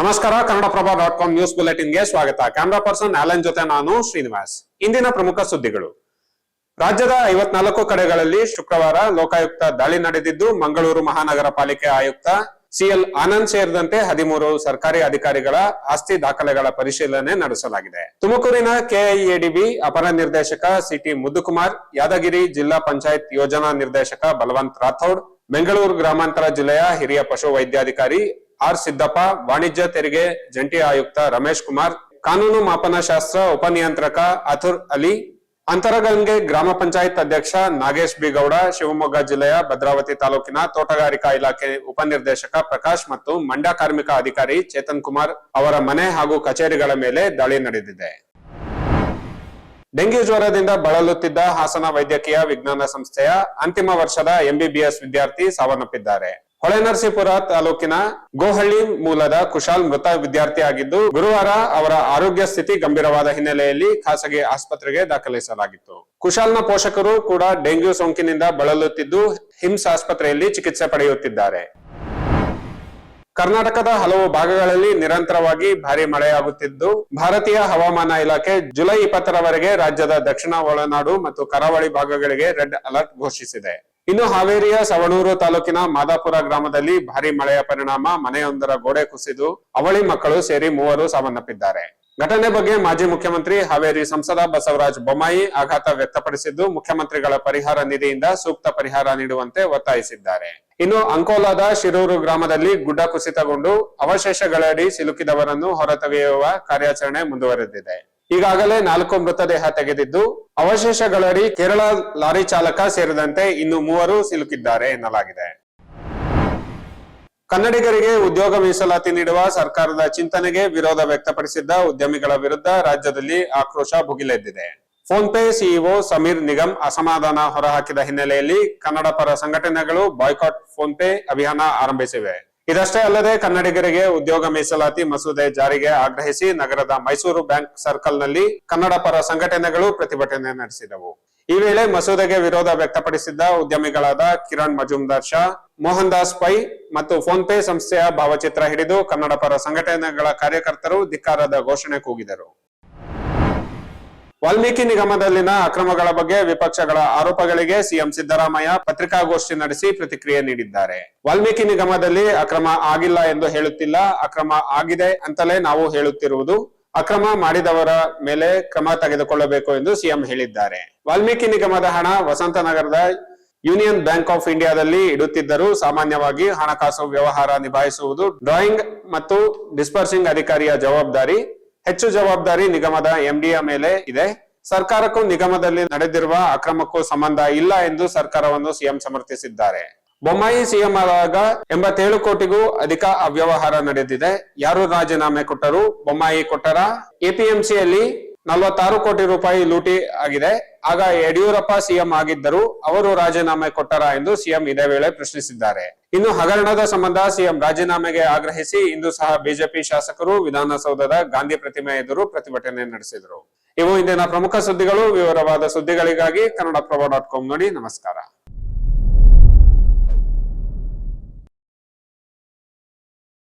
ನಮಸ್ಕಾರ, Kannadaprabha dot com news ಬುಲೆಟಿನ್ಗೆ ಸ್ವಾಗತ. ಕ್ಯಾಮ್ರಾ ಪರ್ಸನ್ ಆಲನ್ ಜೊತೆ ನಾನು ಶ್ರೀನಿವಾಸ್. ಇಂದಿನ ಪ್ರಮುಖ ಸುದ್ದಿಗಳು. ರಾಜ್ಯದ ಐವತ್ನಾಲ್ಕು ಕಡೆಗಳಲ್ಲಿ ಶುಕ್ರವಾರ ಲೋಕಾಯುಕ್ತ ದಾಳಿ ನಡೆದಿದ್ದು, ಮಂಗಳೂರು ಮಹಾನಗರ ಪಾಲಿಕೆ ಆಯುಕ್ತ ಸಿಎಲ್ ಆನಂದ್ ಸೇರಿದಂತೆ ಹದಿಮೂರು ಸರ್ಕಾರಿ ಅಧಿಕಾರಿಗಳ ಆಸ್ತಿ ದಾಖಲೆಗಳ ಪರಿಶೀಲನೆ ನಡೆಸಲಾಗಿದೆ. ತುಮಕೂರಿನ ಕೆಐಎಡಿಬಿ ಅಪರ ನಿರ್ದೇಶಕ ಸಿಟಿ ಮುದ್ದುಕುಮಾರ್, ಯಾದಗಿರಿ ಜಿಲ್ಲಾ ಪಂಚಾಯತ್ ಯೋಜನಾ ನಿರ್ದೇಶಕ ಬಲವಂತ್ ರಾಥೋಡ್, ಬೆಂಗಳೂರು ಗ್ರಾಮಾಂತರ ಜಿಲ್ಲೆಯ ಹಿರಿಯ ಪಶು ವೈದ್ಯಾಧಿಕಾರಿ ಆರ್ ಸಿದ್ದಪ್ಪ, ವಾಣಿಜ್ಯ ತೆರಿಗೆ ಜಂಟಿ ಆಯುಕ್ತ ರಮೇಶ್ ಕುಮಾರ್, ಕಾನೂನು ಮಾಪನ ಶಾಸ್ತ್ರ ಉಪನಿಯಂತ್ರಕ ಅಥುರ್ ಅಲಿ, ಅಂತರಗಂಗೆ ಗ್ರಾಮ ಪಂಚಾಯತ್ ಅಧ್ಯಕ್ಷ ನಾಗೇಶ್ ಬಿಗೌಡ, ಶಿವಮೊಗ್ಗ ಜಿಲ್ಲೆಯ ಭದ್ರಾವತಿ ತಾಲೂಕಿನ ತೋಟಗಾರಿಕಾ ಇಲಾಖೆ ಉಪನಿರ್ದೇಶಕ ಪ್ರಕಾಶ್ ಮತ್ತು ಮಂಡ್ಯ ಕಾರ್ಮಿಕ ಅಧಿಕಾರಿ ಚೇತನ್ ಕುಮಾರ್ ಅವರ ಮನೆ ಹಾಗೂ ಕಚೇರಿಗಳ ಮೇಲೆ ದಾಳಿ ನಡೆದಿದೆ. ಡೆಂಗ್ಯೂ ಜ್ವರದಿಂದ ಬಳಲುತ್ತಿದ್ದ ಹಾಸನ ವೈದ್ಯಕೀಯ ವಿಜ್ಞಾನ ಸಂಸ್ಥೆಯ ಅಂತಿಮ ವರ್ಷದ ಎಂಬಿಬಿಎಸ್ ವಿದ್ಯಾರ್ಥಿ ಸಾವನ್ನಪ್ಪಿದ್ದಾರೆ. ಹೊಳೆನರಸೀಪುರ ತಾಲೂಕಿನ ಗೋಹಳ್ಳಿ ಮೂಲದ ಕುಶಾಲ್ ಮೃತ ವಿದ್ಯಾರ್ಥಿಯಾಗಿದ್ದು ಗುರುವಾರ ಅವರ ಆರೋಗ್ಯ ಸ್ಥಿತಿ ಗಂಭೀರವಾದ ಹಿನ್ನೆಲೆಯಲ್ಲಿ ಖಾಸಗಿ ಆಸ್ಪತ್ರೆಗೆ ದಾಖಲಿಸಲಾಗಿತ್ತು. ಕುಶಾಲ್ನ ಪೋಷಕರು ಕೂಡ ಡೆಂಗ್ಯೂ ಸೋಂಕಿನಿಂದ ಬಳಲುತ್ತಿದ್ದು, ಹಿಮ್ಸ್ ಆಸ್ಪತ್ರೆಯಲ್ಲಿ ಚಿಕಿತ್ಸೆ ಪಡೆಯುತ್ತಿದ್ದಾರೆ. ಕರ್ನಾಟಕದ ಹಲವು ಭಾಗಗಳಲ್ಲಿ ನಿರಂತರವಾಗಿ ಭಾರಿ ಮಳೆಯಾಗುತ್ತಿದ್ದು, ಭಾರತೀಯ ಹವಾಮಾನ ಇಲಾಖೆ ಜುಲೈ ಇಪ್ಪತ್ತರವರೆಗೆ ರಾಜ್ಯದ ದಕ್ಷಿಣ ಒಳನಾಡು ಮತ್ತು ಕರಾವಳಿ ಭಾಗಗಳಿಗೆ ರೆಡ್ ಅಲರ್ಟ್ ಘೋಷಿಸಿದೆ. ಇನ್ನು ಹಾವೇರಿಯ ಸವಣೂರು ತಾಲೂಕಿನ ಮಾದಾಪುರ ಗ್ರಾಮದಲ್ಲಿ ಭಾರಿ ಮಳೆಯ ಪರಿಣಾಮ, ಮನೆಯೊಂದರ ಗೋಡೆ ಕುಸಿದು ಅವಳಿ ಮಕ್ಕಳು ಸೇರಿ ಮೂವರು ಸಾವನ್ನಪ್ಪಿದ್ದಾರೆ. ಘಟನೆ ಬಗ್ಗೆ ಮಾಜಿ ಮುಖ್ಯಮಂತ್ರಿ ಹಾವೇರಿ ಸಂಸದ ಬಸವರಾಜ ಬೊಮ್ಮಾಯಿ ಆಘಾತ ವ್ಯಕ್ತಪಡಿಸಿದ್ದು, ಮುಖ್ಯಮಂತ್ರಿಗಳ ಪರಿಹಾರ ನಿಧಿಯಿಂದ ಸೂಕ್ತ ಪರಿಹಾರ ನೀಡುವಂತೆ ಒತ್ತಾಯಿಸಿದ್ದಾರೆ. ಇನ್ನು ಅಂಕೋಲಾದ ಶಿರೂರು ಗ್ರಾಮದಲ್ಲಿ ಗುಡ್ಡ ಕುಸಿತಗೊಂಡು ಅವಶೇಷಗಳಡಿ ಸಿಲುಕಿದವರನ್ನು ಹೊರತೆಗೆಯುವ ಕಾರ್ಯಾಚರಣೆ ಮುಂದುವರೆದಿದೆ. ಈಗಾಗಲೇ ನಾಲ್ಕು ಮೃತದೇಹ ತೆಗೆದಿದ್ದು, ಅವಶೇಷಗಳಡಿ ಕೇರಳ ಲಾರಿ ಚಾಲಕ ಸೇರಿದಂತೆ ಇನ್ನು ಮೂವರು ಸಿಲುಕಿದ್ದಾರೆ ಎನ್ನಲಾಗಿದೆ. ಕನ್ನಡಿಗರಿಗೆ ಉದ್ಯೋಗ ಮೀಸಲಾತಿ ನೀಡುವ ಸರ್ಕಾರದ ಚಿಂತನೆಗೆ ವಿರೋಧ ವ್ಯಕ್ತಪಡಿಸಿದ್ದ ಉದ್ಯಮಿಗಳ ವಿರುದ್ಧ ರಾಜ್ಯದಲ್ಲಿ ಆಕ್ರೋಶ ಭುಗಿಲೆದ್ದಿದೆ. PhonePe CEO Sameer Nigam ಅಸಮಾಧಾನ ಹೊರಹಾಕಿದ ಹಿನ್ನೆಲೆಯಲ್ಲಿ ಕನ್ನಡ ಪರ ಸಂಘಟನೆಗಳು ಬಾಯ್ಕಾಟ್ ಫೋನ್ ಪೇ ಅಭಿಯಾನ ಆರಂಭಿಸಿವೆ. ಇದಷ್ಟೇ ಅಲ್ಲದೆ ಕನ್ನಡಿಗರಿಗೆ ಉದ್ಯೋಗ ಮೀಸಲಾತಿ ಮಸೂದೆ ಜಾರಿಗೆ ಆಗ್ರಹಿಸಿ ನಗರದ ಮೈಸೂರು ಬ್ಯಾಂಕ್ ಸರ್ಕಲ್ನಲ್ಲಿ ಕನ್ನಡ ಪರ ಸಂಘಟನೆಗಳು ಪ್ರತಿಭಟನೆ ನಡೆಸಿದವು. ಈ ವೇಳೆ ಮಸೂದೆಗೆ ವಿರೋಧ ವ್ಯಕ್ತಪಡಿಸಿದ್ದ ಉದ್ಯಮಿಗಳಾದ ಕಿರಣ್ ಮಜುಮ್ದಾರ್ ಶಾ ಮೋಹನ್ ದಾಸ್ ಪೈ ಮತ್ತು ಫೋನ್ ಪೇ ಸಂಸ್ಥೆಯ ಭಾವಚಿತ್ರ ಹಿಡಿದು ಕನ್ನಡ ಪರ ಸಂಘಟನೆಗಳ ಕಾರ್ಯಕರ್ತರು ಧಿಕ್ಕಾರದ ಘೋಷಣೆ ಕೂಗಿದರು. ವಾಲ್ಮೀಕಿ ನಿಗಮದಲ್ಲಿನ ಅಕ್ರಮಗಳ ಬಗ್ಗೆ ವಿಪಕ್ಷಗಳ ಆರೋಪಗಳಿಗೆ ಸಿಎಂ ಸಿದ್ದರಾಮಯ್ಯ ಪತ್ರಿಕಾಗೋಷ್ಠಿ ನಡೆಸಿ ಪ್ರತಿಕ್ರಿಯೆ ನೀಡಿದ್ದಾರೆ. ವಾಲ್ಮೀಕಿ ನಿಗಮದಲ್ಲಿ ಅಕ್ರಮ ಆಗಿಲ್ಲ ಎಂದು ಹೇಳುತ್ತಿಲ್ಲ, ಅಕ್ರಮ ಆಗಿದೆ ಅಂತಲೇ ನಾವು ಹೇಳುತ್ತಿರುವುದು, ಅಕ್ರಮ ಮಾಡಿದವರ ಮೇಲೆ ಕ್ರಮ ತೆಗೆದುಕೊಳ್ಳಬೇಕು ಎಂದು ಸಿಎಂ ಹೇಳಿದ್ದಾರೆ. ವಾಲ್ಮೀಕಿ ನಿಗಮದ ಹಣ ವಸಂತನಗರದ ಯೂನಿಯನ್ ಬ್ಯಾಂಕ್ ಆಫ್ ಇಂಡಿಯಾದಲ್ಲಿ ಇಡುತ್ತಿದ್ದರೂ ಸಾಮಾನ್ಯವಾಗಿ ಹಣಕಾಸು ವ್ಯವಹಾರ ನಿಭಾಯಿಸುವುದು ಡ್ರಾಯಿಂಗ್ ಮತ್ತು ಡಿಸ್ಪರ್ಸಿಂಗ್ ಅಧಿಕಾರಿಯ ಜವಾಬ್ದಾರಿ ಹೆಚ್ಚು ಜವಾಬ್ದಾರಿ ನಿಗಮದ ಎಂಡಿಯ ಮೇಲೆ ಇದೆ. ಸರ್ಕಾರಕ್ಕೂ ನಿಗಮದಲ್ಲಿ ನಡೆದಿರುವ ಅಕ್ರಮಕ್ಕೂ ಸಂಬಂಧ ಇಲ್ಲ ಎಂದು ಸರ್ಕಾರವನ್ನು ಸಿಎಂ ಸಮರ್ಥಿಸಿದ್ದಾರೆ. ಬೊಮ್ಮಾಯಿ ಸಿಎಂ ಆದಾಗ ಎಂಬತ್ತೇಳು ಕೋಟಿಗೂ ಅಧಿಕ ಅವ್ಯವಹಾರ ನಡೆದಿದೆ. ಯಾರು ರಾಜೀನಾಮೆ ಕೊಟ್ಟರು? ಬೊಮ್ಮಾಯಿ ಕೊಟ್ಟರ? ಎಪಿಎಂಸಿಯಲ್ಲಿ ನಲವತ್ತಾರು ಕೋಟಿ ರೂಪಾಯಿ ಲೂಟಿ ಆಗಿದೆ. ಆಗ ಯಡಿಯೂರಪ್ಪ ಸಿಎಂ ಆಗಿದ್ದರು ಅವರು ರಾಜೀನಾಮೆ ಕೊಟ್ಟರ ಎಂದು ಸಿಎಂ ಇದೇ ವೇಳೆ ಪ್ರಶ್ನಿಸಿದ್ದಾರೆ. ಇನ್ನು ಹಗರಣದ ಸಂಬಂಧ ಸಿಎಂ ರಾಜೀನಾಮೆಗೆ ಆಗ್ರಹಿಸಿ ಇಂದು ಸಹ ಬಿಜೆಪಿ ಶಾಸಕರು ವಿಧಾನಸೌಧದ ಗಾಂಧಿ ಪ್ರತಿಮೆ ಎದುರು ಪ್ರತಿಭಟನೆ ನಡೆಸಿದರು. ಇವು ಇಂದಿನ ಪ್ರಮುಖ ಸುದ್ದಿಗಳು. ವಿವರವಾದ ಸುದ್ದಿಗಳಿಗಾಗಿ ಕನ್ನಡಪ್ರಭ ಡಾಟ್ ಕಾಮ್ ನೋಡಿ ನಮಸ್ಕಾರ.